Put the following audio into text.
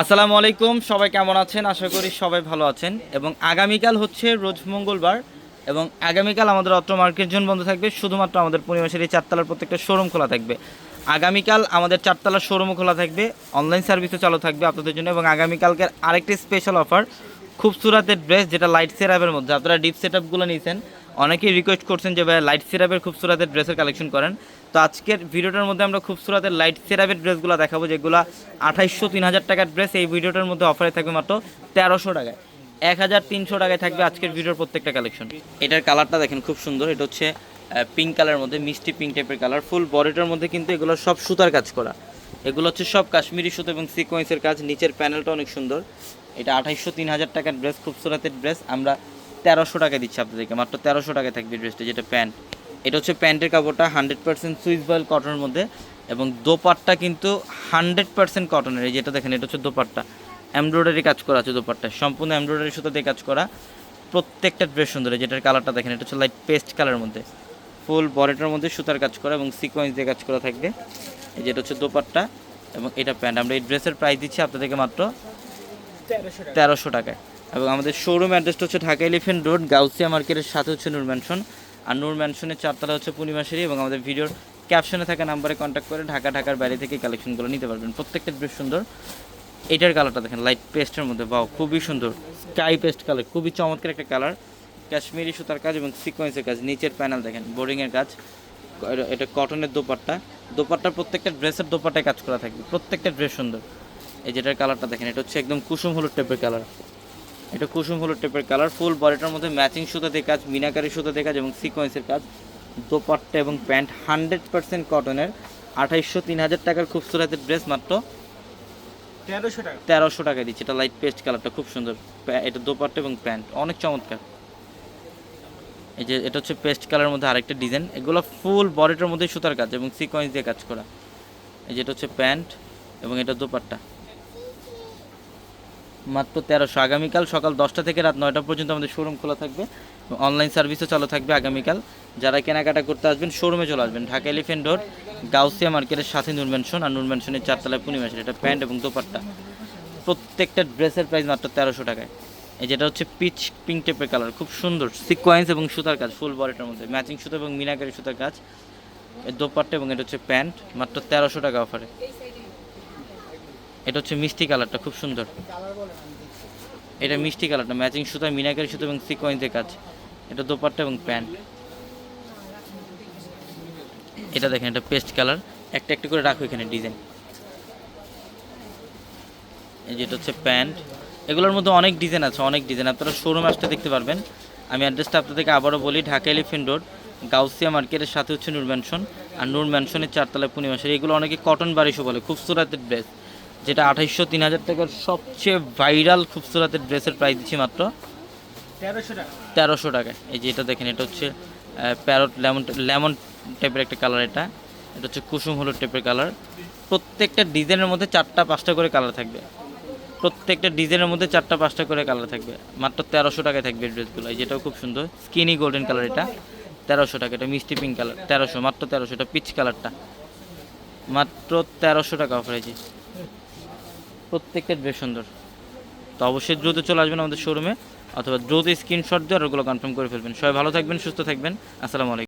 আসসালামু আলাইকুম সবাই কেমন আছেন? আশা করি সবাই ভালো আছেন। এবং আগামীকাল হচ্ছে রোজ মঙ্গলবার এবং আগামীকাল আমাদের অত্র মার্কেট জোন বন্ধ থাকবে। শুধুমাত্র আমাদের পরিবেশের এই চারতলার প্রত্যেকটা শোরুম খোলা থাকবে। আগামীকাল আমাদের চারতলার শোরুমও খোলা থাকবে। অনলাইন সার্ভিসও চালু থাকবে আপনাদের জন্য এবং আগামীকালকের আরেকটি স্পেশাল অফার খুব সুরাতের ড্রেস যেটা লাইট সেরাপের মধ্যে। আপনারা ডিপ সেট আপগুলো নিয়েছেন। অনেকেই রিকোয়েস্ট করছেন যে ভাই লাইট সেরাপের খুব সুরাতের ড্রেসের কালেকশন করেন। তো আজকের ভিডিওটার মধ্যে আমরা খুব সুরাতের লাইট সেরাপের ড্রেসগুলো দেখাবো, যেগুলো আঠাইশশো তিন হাজার টাকার ড্রেস এই ভিডিওটার মধ্যে অফারে থাকবে মাত্র তেরোশো টাকায়। এক হাজার তিনশো টাকায় থাকবে আজকের ভিডিওর প্রত্যেকটা কালেকশন এটার কালারটা দেখেন খুব সুন্দর। এটা হচ্ছে পিঙ্ক কালারের মধ্যে, মিষ্টি পিঙ্ক টাইপের কালার ফুল বডিটার মধ্যে কিন্তু এগুলো সব সুতার কাজ করা। এগুলো হচ্ছে সব কাশ্মীরি সুতো এবং সিকোয়েন্সের কাজ। নিচের প্যানেলটা অনেক সুন্দর। এটা আঠাইশশো তিন হাজার টাকার ড্রেস খুব সুরাতের ড্রেস আমরা তেরোশো টাকা দিচ্ছি আপনাদেরকে, মাত্র তেরোশো টাকায় থাকবে ড্রেসটা যেটা প্যান্ট। এটা হচ্ছে প্যান্টের কাপড়টা, হান্ড্রেড পার্সেন্ট সুইস বয়েল কটনের মধ্যে। এবং দোপাট্টা কিন্তু হান্ড্রেড পার্সেন্ট কটনের, এই যেটা দেখেন, এটা হচ্ছে দোপাট্টা। এমব্রয়ডারি কাজ করা আছে দোপাট্টা সম্পূর্ণ এমব্রয়ডারি সুতো দিয়ে কাজ করা। প্রত্যেকটা ড্রেস সুন্দর যেটার কালারটা দেখেন, এটা হচ্ছে লাইট পেস্ট কালারের মধ্যে। ফুল বডিটার মধ্যে সুতার কাজ করা এবং সিকোয়েন্স দিয়ে কাজ করা থাকবে। এই যেটা হচ্ছে দোপাট্টা এবং এটা প্যান্ট আমরা এই ড্রেসের প্রাইস দিচ্ছি আপনাদেরকে মাত্র তেরোশো টাকায়। এবং আমাদের শোরুম অ্যাড্রেসটা হচ্ছে ঢাকা এলিফেন্ট রোড গাউসিয়া মার্কেটের সাথে হচ্ছে নূর ম্যানশন আর নূর ম্যানশনের চারতলা হচ্ছে পূর্ণিমাশারি এবং আমাদের ভিডিওর ক্যাপশনে থাকা নাম্বারে কন্ট্যাক্ট করে ঢাকা, ঢাকার বাইরে থেকে কালেকশনগুলো নিতে পারবেন। প্রত্যেকটা বেশ সুন্দর। এটার কালারটা দেখেন লাইট পেস্টের মধ্যে বাও খুবই সুন্দর। স্কাই পেস্ট কালার খুবই চমৎকার একটা কালার কাশ্মীরি সুতার কাজ এবং সিকোয়েন্সের কাজ, নিচের প্যানেল দেখেন বোরিংয়ের কাজ। এটা- কটনের দোপাট্টা। দোপাট্টার প্রত্যেকটা ড্রেসের দোপাট্টায় কাজ করা থাকবে। প্রত্যেকটা ড্রেস সুন্দর। এই যেটার কালারটা দেখেন এটা হচ্ছে একদম কুসুম হলুদ টাইপের কালার। এটা কুসুম হলুদ টাইপের কালার ফুল বডিটার মধ্যে ম্যাচিং সুতা দিয়ে কাজ মিনাকারি সুতা দিয়ে কাজ এবং সিকোয়েন্সের কাজ। দোপাট্টা এবং প্যান্ট হান্ড্রেড পার্সেন্ট কটনের আঠাইশশো তিন হাজার টাকার খুব সুরাতের ড্রেস মাত্র তেরোশো টাকা। তেরোশো টাকা দিচ্ছে। এটা লাইট পেস্ট কালারটা খুব সুন্দর। এটা দোপাট্টা এবং প্যান্ট অনেক চমৎকার। এই যে এটা হচ্ছে পেস্ট কালারের মধ্যে আরেকটা ডিজাইন। এগুলো ফুল বডিটার মধ্যে সুতার কাজ এবং সিকোয়েন্স দিয়ে কাজ করা। এই যেটা হচ্ছে প্যান্ট এবং এটা দোপাট্টা। মাত্র তেরোশো। আগামীকাল সকাল দশটা থেকে রাত নয়টা পর্যন্ত আমাদের শোরুম খোলা থাকবে অনলাইন সার্ভিসও চালু থাকবে আগামীকাল। যারা কেনাকাটা করতে আসবেন শোরুমে চলে আসবেন। ঢাকা এলিফেন্ট রোড গাউসিয়া মার্কেটের সাথে নূর ম্যানশন আর নূর ম্যানশনের চারতলায় পূর্ণিমাসের এটা প্যান্ট এবং দোপাট্টা। প্রত্যেকটা ড্রেসের প্রাইস মাত্র তেরোশো টাকায়। এই যেটা হচ্ছে পিচ পিঙ্ক টেপের কালার খুব সুন্দর। সিকোয়েন্স এবং সুতার কাজ ফুল বডিটার মধ্যে। ম্যাচিং সুতো এবং মিনাকারি সুতার কাজ। এর দোপাট্টা এবং এটা হচ্ছে প্যান্ট মাত্র তেরোশো টাকা অফারে এটা হচ্ছে মিষ্টি কালারটা, খুব সুন্দর। এটা মিষ্টি কালারটা ম্যাচিং সুতা, মিনাকারি সুতো এবং সিকোয়েন্সের কাজ। এটা দোপাট্টা এবং প্যান্ট। এটা দেখেন, এটা পেস্ট কালার একটা একটা করে রাখো এখানে ডিজাইন এই যেটা হচ্ছে প্যান্ট। এগুলোর মধ্যে অনেক ডিজাইন আছে, অনেক ডিজাইন আপনারা শোরুম আসতে দেখতে পারবেন। আমি অ্যাড্রেসটা আপনাদেরকে আবারও বলি, ঢাকা এলিফেন্ট রোড গাউসিয়া মার্কেটের সাথে হচ্ছে নূর ম্যানশন আর নূর ম্যানশনের চারতলায় পূর্ণিমাসের, এগুলো অনেকে কটন বারিশও বলে খুবসুরাতের ড্রেস যেটা আঠাইশশো তিন হাজার টাকার সবচেয়ে ভাইরাল খুবসুরাতের ড্রেসের প্রাইস দিচ্ছি মাত্র। তেরোশো টাকা। এই যে এটা দেখেন এটা হচ্ছে প্যারট লেমন লেমন টাইপের একটা কালার এটা। এটা হচ্ছে কুসুম হলুদ টাইপের কালার প্রত্যেকটা ডিজাইনের মধ্যে চারটা পাঁচটা করে কালার থাকবে। প্রত্যেকটা ডিজাইনের মধ্যে চারটা পাঁচটা করে কালার থাকবে। মাত্র তেরোশো টাকায় থাকবে ড্রেসগুলো এই যেটাও খুব সুন্দর। স্কিনি গোল্ডেন কালার এটা। তেরোশো টাকা। এটা মিষ্টি পিঙ্ক কালার তেরোশো মাত্র তেরোশো। এটা পিচ কালারটা মাত্র তেরোশো টাকা অফার আছে প্রত্যেকটা ড্রেস সুন্দর। তো অবশ্যই দ্রুত চলে আসবেন আমাদের শোরুমে অথবা দ্রুত স্ক্রিনশট দিয়ে আর ওগুলো কনফার্ম করে ফেলবেন। সবাই ভালো থাকবেন, সুস্থ থাকবেন। আসসালামু আলাইকুম।